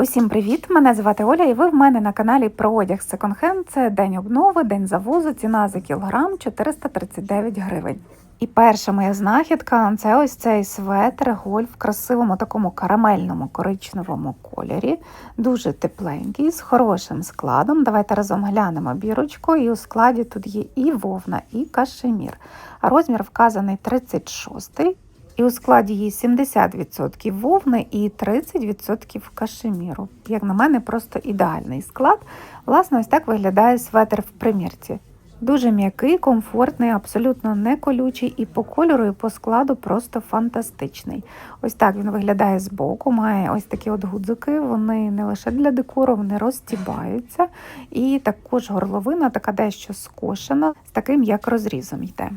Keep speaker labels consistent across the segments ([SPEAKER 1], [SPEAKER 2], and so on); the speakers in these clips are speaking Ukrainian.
[SPEAKER 1] Усім привіт! Мене звати Оля, і ви в мене на каналі про одяг секонд-хенд. Це день обнови, день завозу, ціна за кілограм 439 гривень. І перша моя знахідка це ось цей светр гольф в красивому такому карамельному коричневому кольорі, дуже тепленький, з хорошим складом. Давайте разом глянемо бірочку. І у складі тут є і вовна, і кашемір. Розмір вказаний 36 і у складі є 70% вовни і 30% кашеміру. Як на мене, просто ідеальний склад. Власне, ось так виглядає светр в примірці. Дуже м'який, комфортний, абсолютно не колючий, і по кольору, і по складу просто фантастичний. Ось так він виглядає збоку, має ось такі от гудзики, вони не лише для декору, вони розтібаються. І також горловина, така дещо скошена, з таким як розрізом йде.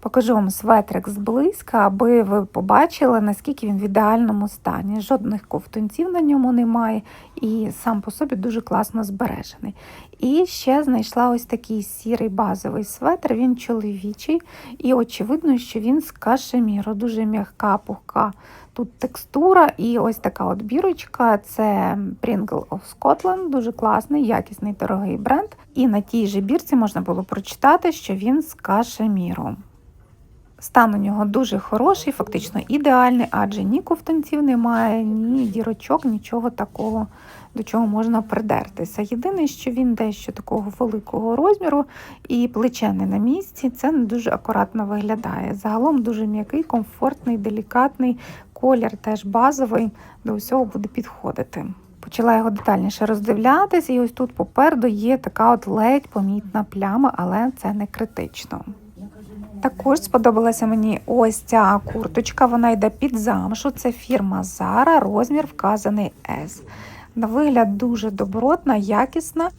[SPEAKER 1] Покажу вам светрик зблизька, аби ви побачили, наскільки він в ідеальному стані. Жодних ковтунців на ньому немає, і сам по собі дуже класно збережений. І ще знайшла ось такий сірий базовий светр, він чоловічий, і очевидно, що він з кашеміру, дуже м'яка, пухка. Тут текстура і ось така от бірочка це Pringle of Scotland, дуже класний, якісний дорогий бренд. І на тій же бірці можна було прочитати, що він з кашеміру. Стан у нього дуже хороший, фактично ідеальний, адже ні ковтунців немає, ні дірочок, нічого такого, до чого можна придертися. Єдине, що він дещо такого великого розміру і плече не на місці, це не дуже акуратно виглядає. Загалом дуже м'який, комфортний, делікатний колір, теж базовий, до всього буде підходити. Почала його детальніше роздивлятися, і ось тут попереду є така от ледь помітна пляма, але це не критично. Також сподобалася мені ось ця курточка, вона йде під замшу. Це фірма Zara, розмір вказаний S. На вигляд дуже добротна, якісна.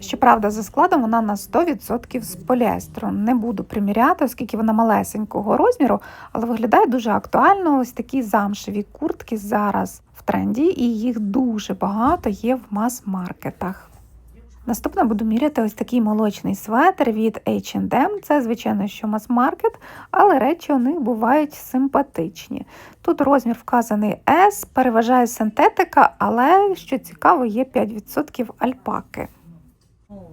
[SPEAKER 1] Щоправда, за складом вона на 100% з поліестеру. Не буду приміряти, оскільки вона малесенького розміру, але виглядає дуже актуально. Ось такі замшеві куртки зараз в тренді, і їх дуже багато є в мас-маркетах. Наступно буду міряти ось такий молочний светр від H&M. Це, звичайно, що мас-маркет, але речі у них бувають симпатичні. Тут розмір вказаний S, переважає синтетика, але, що цікаво, є 5% альпаки.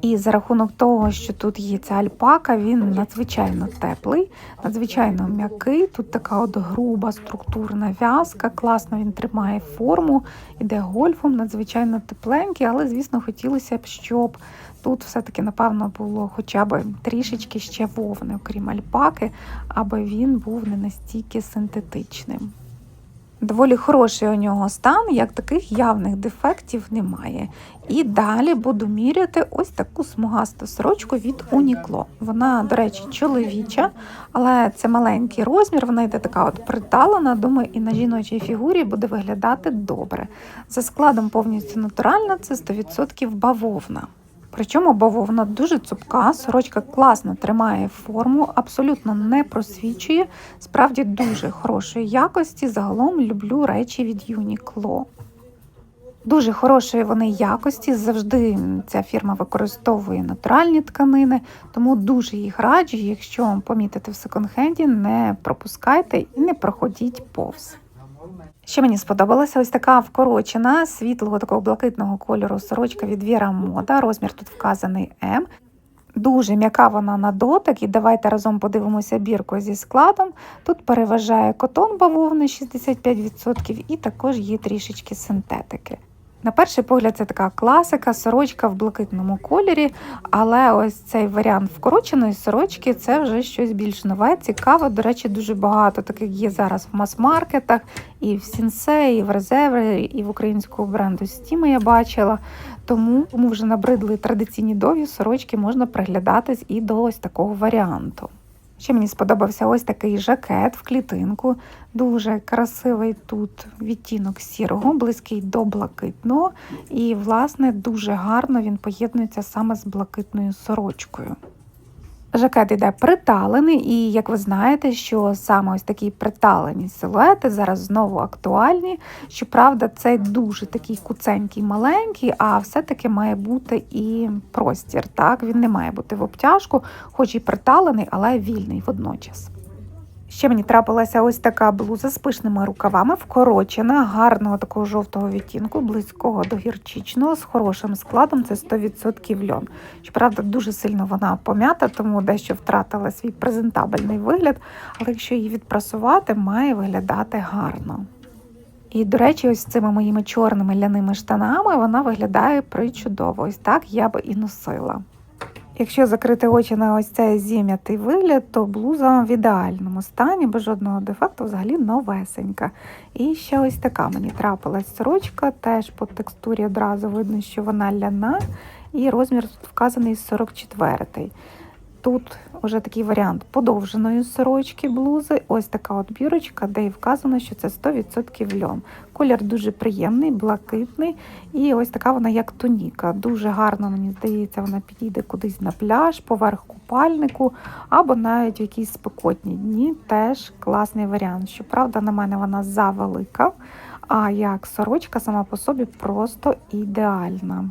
[SPEAKER 1] І за рахунок того, що тут є ця альпака, він надзвичайно теплий, надзвичайно м'який. Тут така от груба структурна в'язка, класно він тримає форму, іде гольфом, надзвичайно тепленький, але, звісно, хотілося б, щоб тут все-таки, напевно, було хоча б трішечки ще вовни, окрім альпаки, аби він був не настільки синтетичним. Доволі хороший у нього стан, як таких явних дефектів немає. І далі буду міряти ось таку смугасту сорочку від Uniqlo. Вона, до речі, чоловіча, але це маленький розмір, вона йде така от приталена. Думаю, і на жіночій фігурі буде виглядати добре. За складом повністю натуральна, це 100% бавовна. Причому бавовна дуже цупка, сорочка класно тримає форму, абсолютно не просвічує, справді дуже хорошої якості. Загалом люблю речі від Uniqlo. Дуже хорошої вони якості. Завжди ця фірма використовує натуральні тканини, тому дуже їх раджу. Якщо помітите в секонд-хенді, не пропускайте і не проходіть повз. Ще мені сподобалася ось така вкорочена світлого такого блакитного кольору сорочка від Віра Мода. Розмір тут вказаний М. Дуже м'яка вона на дотик, і давайте разом подивимося бірку зі складом. Тут переважає котон бавовни 65%, і також є трішечки синтетики. На перший погляд, це така класика, сорочка в блакитному кольорі, але ось цей варіант вкороченої сорочки це вже щось більш нове, цікаве. До речі, дуже багато таких є зараз в мас-маркетах, і в Сінсе, і в Резерві, і в українського бренду Стіми я бачила. Тому вже набридли традиційні довгі сорочки, можна приглядатись і до ось такого варіанту. Ще мені сподобався ось такий жакет в клітинку. Дуже красивий тут відтінок сірого, близький до блакитного. І, власне, дуже гарно він поєднується саме з блакитною сорочкою. Жакет йде приталений, і як ви знаєте, що саме ось такі приталені силуети зараз знову актуальні. Щоправда, це дуже такий куценький, маленький, а все-таки має бути і простір. Так, Він не має бути в обтяжку, хоч і приталений, але вільний водночас. Ще мені трапилася ось така блуза з пишними рукавами, вкорочена, гарного такого жовтого відтінку, близького до гірчичного, з хорошим складом. Це 100% льон. Щоправда, дуже сильно вона пом'ята, тому дещо втратила свій презентабельний вигляд. Але якщо її відпрасувати, має виглядати гарно. І, до речі, ось цими моїми чорними ляними штанами вона виглядає причудово. Ось так я би і носила. Якщо закрити очі на ось цей зім'ятий вигляд, то блуза в ідеальному стані, без жодного дефекту, взагалі новесенька. І ще ось така мені трапилась сорочка, теж по текстурі одразу видно, що вона ляна, і розмір тут вказаний 44-й. Тут вже такий варіант подовженої сорочки блузи. Ось така от бірочка, де і вказано, що це 100% льон. Колір дуже приємний, блакитний. І ось така вона, як туніка. Дуже гарно, мені здається, вона підійде кудись на пляж, поверх купальнику, або навіть в якісь спекотні дні. Теж класний варіант. Щоправда, на мене вона завелика, а як сорочка сама по собі просто ідеальна.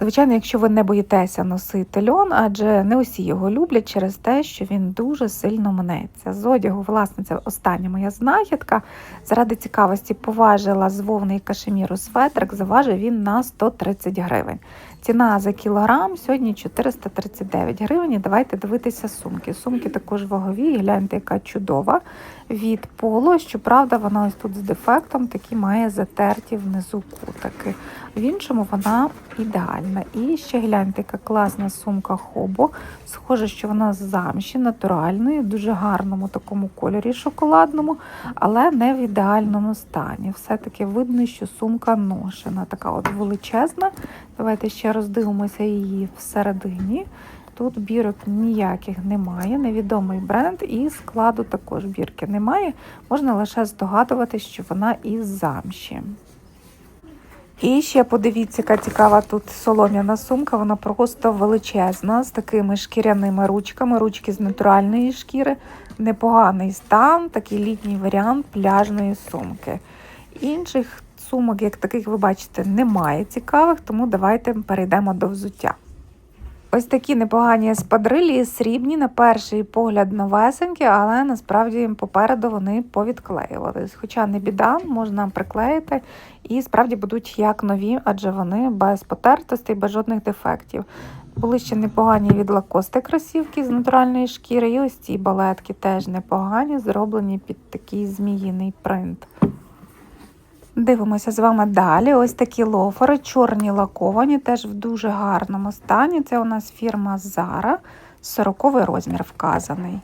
[SPEAKER 1] Звичайно, якщо ви не боїтеся носити льон, адже не усі його люблять через те, що він дуже сильно мнеться. З одягу, власне, це остання моя знахідка. Заради цікавості поважила з вовни і кашеміру светрик, заважив він на 130 гривень. Ціна за кілограм сьогодні 439 гривень. І давайте дивитися сумки. Сумки також вагові, гляньте, яка чудова від поло. Щоправда, вона ось тут з дефектом такі має затерті внизу кутики. В іншому вона ідеальна. І ще гляньте, яка класна сумка Хобо. Схоже, що вона з замші, натуральної, в дуже гарному такому кольорі шоколадному, але не в ідеальному стані. Все-таки видно, що сумка ношена, така от величезна. Давайте ще роздивимося її всередині. Тут бірок ніяких немає, невідомий бренд, і складу також бірки немає. Можна лише здогадуватися, що вона із замші. І ще подивіться, яка цікава тут солом'яна сумка, вона просто величезна, з такими шкіряними ручками, ручки з натуральної шкіри. Непоганий стан, такий літній варіант пляжної сумки. Інших сумок, як таких, ви бачите, немає цікавих, тому давайте перейдемо до взуття. Ось такі непогані спадрилі, срібні, на перший погляд новесенькі, але насправді попереду вони повідклеювались. Хоча не біда, можна приклеїти і справді будуть як нові, адже вони без потертостей, без жодних дефектів. Були ще непогані від лакости кросівки з натуральної шкіри, і ось ці балетки теж непогані, зроблені під такий зміїний принт. Дивимося з вами далі. Ось такі лофери, чорні лаковані, теж в дуже гарному стані. Це у нас фірма Zara, 40 розмір вказаний.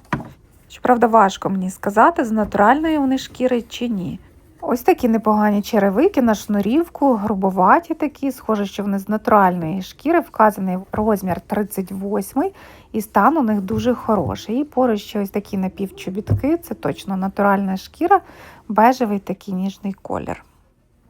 [SPEAKER 1] Щоправда, важко мені сказати, з натуральної вони шкіри чи ні. Ось такі непогані черевики на шнурівку, грубоваті такі, схоже, що вони з натуральної шкіри, вказаний розмір 38 і стан у них дуже хороший. І поруч ще ось такі напівчобітки, це точно натуральна шкіра, бежевий такий ніжний колір.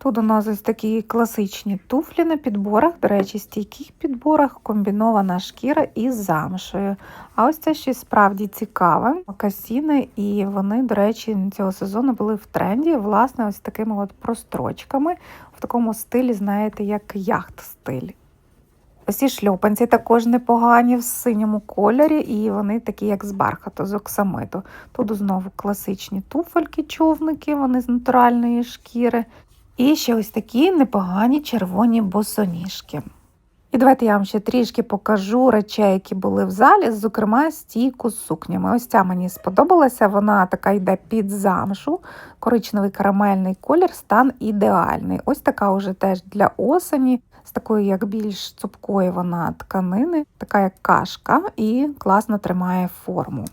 [SPEAKER 1] Тут у нас ось такі класичні туфлі на підборах, до речі, стійких підборах, комбінована шкіра із замшею. А ось це щось справді цікаве. Макасіни, і вони, до речі, цього сезону були в тренді, власне, ось такими от прострочками, в такому стилі, знаєте, як яхт-стиль. Ці шльопанці також непогані в синьому кольорі, і вони такі, як з бархату, з оксамиту. Тут знову класичні туфельки, човники, вони з натуральної шкіри. І ще ось такі непогані червоні босоніжки. І давайте я вам ще трішки покажу речей, які були в залі, зокрема, стійку з сукнями. Ось ця мені сподобалася, вона така йде під замшу, коричневий карамельний колір, стан ідеальний. Ось така вже теж для осені, з такої, як більш цупкої вона тканини, така як кашка, і класно тримає форму.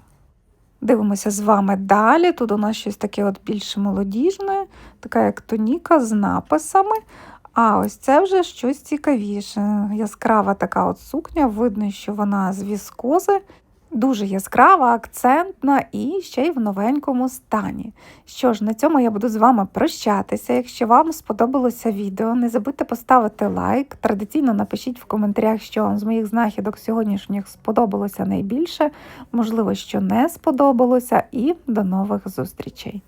[SPEAKER 1] Дивимося з вами далі. Тут у нас щось таке от більш молодіжне, така як тоніка з написами. А ось це вже щось цікавіше. Яскрава така от сукня, видно, що вона з віскози. Дуже яскрава, акцентна і ще й в новенькому стані. Що ж, на цьому я буду з вами прощатися. Якщо вам сподобалося відео, не забудьте поставити лайк. Традиційно напишіть в коментарях, що вам з моїх знахідок сьогоднішніх сподобалося найбільше, можливо, що не сподобалося, і до нових зустрічей!